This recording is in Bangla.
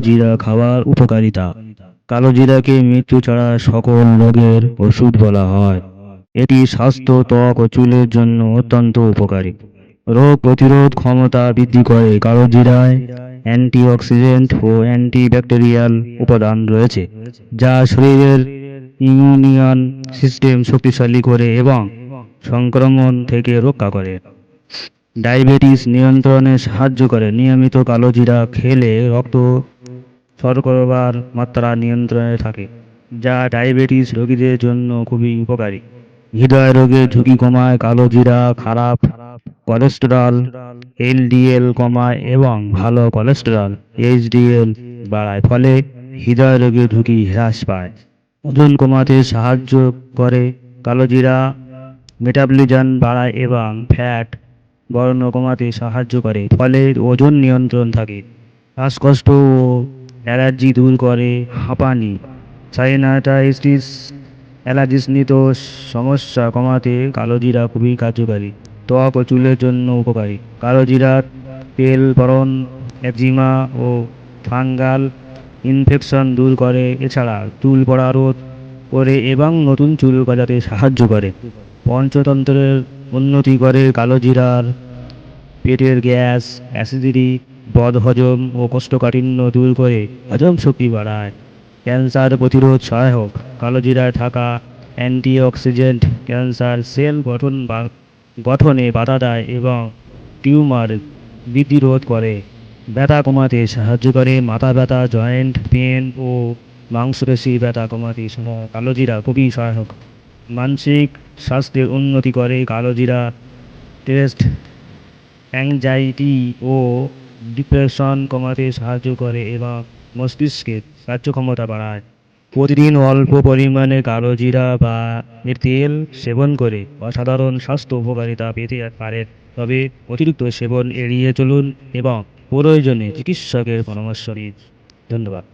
জিরা খাওয়ার উপকারিতা। কালো জিরাকে মৃত্যু ছাড়া সকল রোগের ওষুধ বলা হয়। এটি স্বাস্থ্য, ত্বক ও চুলের জন্য অত্যন্ত উপকারী। রোগ প্রতিরোধ ক্ষমতা বৃদ্ধি করে কালো জিরায় অ্যান্টিঅক্সিডেন্ট ও অ্যান্টিব্যাকটেরিয়াল উপাদান রয়েছে, যা শরীরের ইমিউনিয়ন সিস্টেম শক্তিশালী করে এবং সংক্রমণ থেকে রক্ষা করে। ডায়াবেটিস নিয়ন্ত্রণে সাহায্য করে। নিয়মিত কালো জিরা খেলে রক্ত শর্করার মাত্রা নিয়ন্ত্রণে থাকে, যা ডায়াবেটিস রোগীদের জন্য খুবই উপকারী। হৃদয় রোগের ঝুঁকি কমায় কালো জিরা, খারাপ কোলেস্টেরল এলডিএল কমায় এবং ভালো কোলেস্টেরল এইচডিএল বাড়ায়, ফলে হৃদয় রোগের ঝুঁকি হ্রাস পায়। ওজন কমাতে সাহায্য করে, কালো জিরা মেটাবলিজম বাড়ায় এবং ফ্যাট বর্ণ কমাতে সাহায্য করে, ফলে ওজন নিয়ন্ত্রণ থাকে। শ্বাসকষ্ট ও অ্যালার্জি দূর করে হাঁপানি। সাইনাটাইটিস অ্যালার্জিজনিত সমস্যা কমাতে কালো জিরা খুবই কার্যকারী। ত্বক ও চুলের জন্য উপকারী। কালো জিরার তেল বরণ একজিমা ও ফাঙ্গাল ইনফেকশন দূর করে। এছাড়া চুল পড়া রোধ করে এবং নতুন চুল গজাতে সাহায্য করে। পঞ্চতন্ত্রের উন্নতি করে কালো জিরার পেটের গ্যাস, অ্যাসিডিটি বদহজম ও কোষ্ঠকাঠিন্য দূর করে হজম শক্তি বাড়ায়। ক্যান্সার প্রতিরোধ সহায়ক কালো জিরায় থাকা অ্যান্টিঅক্সিডেন্ট ক্যান্সার সেল গঠন গঠনে বাধা দেয় এবং টিউমার বৃদ্ধি রোধ করে। ব্যথা কমাতে সাহায্য করে, মাথা ব্যথা, জয়েন্ট পেন ও মাংসপেশি ব্যথা কমাতে সহায়ক কালো জিরা খুবই সহায়ক। মানসিক স্বাস্থ্যের উন্নতি করে কালো জিরা টেস্ট, অ্যাংজাইটি ও ডিপ্রেশন কমাতে সাহায্য করে এবং মস্তিষ্কের কার্যক্ষমতা বাড়ায়। প্রতিদিন অল্প পরিমাণে কালো জিরা বা তেল সেবন করে অসাধারণ স্বাস্থ্য উপকারিতা পেতে পারেন। তবে অতিরিক্ত সেবন এড়িয়ে চলুন এবং প্রয়োজনে চিকিৎসকের পরামর্শ নিন। ধন্যবাদ।